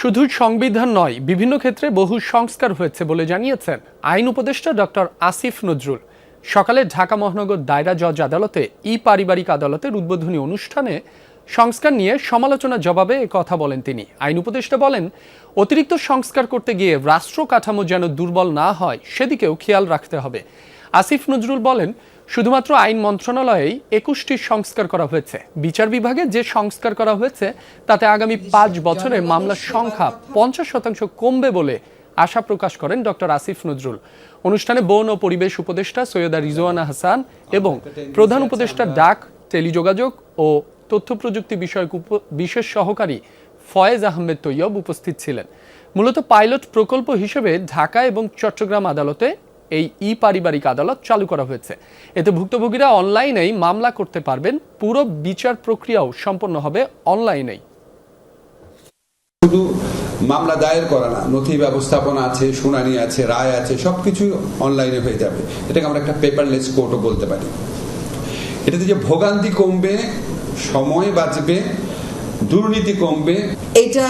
শুধু সংবিধান নয়, বিভিন্ন ক্ষেত্রে বহু সংস্কার হয়েছে বলে জানিয়েছেন আইন উপদেষ্টা ডক্টর আসিফ নজরুল। সকালে ঢাকা মহানগর দায়রা জজ আদালতে ই পারিবারিক আদালতের উদ্বোধনী অনুষ্ঠানে সংস্কার নিয়ে সমালোচনা জবাবে কথা বলেন তিনি। আইন উপদেষ্টা বলেন, অতিরিক্ত সংস্কার করতে গিয়ে রাষ্ট্র কাঠামো যেন দুর্বল না হয়, সেদিকেও খেয়াল রাখতে হবে। আসিফ নজরুল বলেন, শুধুমাত্র আইন মন্ত্রণালয়েই একুশটি সংস্কার করা হয়েছে। বিচার বিভাগে যে সংস্কার করা হয়েছে, তাতে আগামী পাঁচ বছরে মামলার সংখ্যা পঞ্চাশ শতাংশ কমবে বলে আশা প্রকাশ করেন ডক্টর আসিফ নজরুল। অনুষ্ঠানে বন ও পরিবেশ উপদেষ্টা সৈয়দা রিজওয়ানা হাসান এবং প্রধান উপদেষ্টা ডাক, টেলিযোগাযোগ ও তথ্য প্রযুক্তি বিষয়ক বিশেষ সহকারী ফয়েজ আহমেদ তৈয়ব উপস্থিত ছিলেন। মূলত পাইলট প্রকল্প হিসেবে ঢাকা এবং চট্টগ্রাম আদালতে এই ই পারিবারিক আদালত চালু করা হয়েছে। এতে ভুক্তভোগীরা অনলাইনেই মামলা করতে পারবেন। পুরো বিচার প্রক্রিয়াও সম্পন্ন হবে অনলাইনেই। শুধু মামলা দায়ের করা না নথি ব্যবস্থাপনা আছে শুনানি আছে রায় আছে সবকিছু অনলাইনে হয়ে যাবে। এটাকে আমরা একটা পেপারলেস কোর্টও বলতে পারি। এটাতে যে ভোগান্তি কমবে সময় বাঁচবে দুর্নীতি কমবে। এটা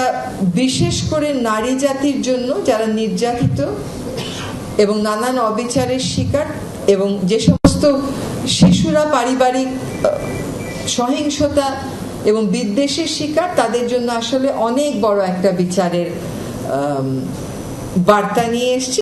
বিশেষ করে নারী জাতির জন্য যারা নির্যাতিত এবং নানান অবিচারের শিকার এবং যে সমস্ত শিশুরা পারিবারিক সহিংসতা এবং বিদ্বেষের শিকার, তাদের জন্য আসলে অনেক বড় একটা বিচারের বার্তা নিয়ে এসছে।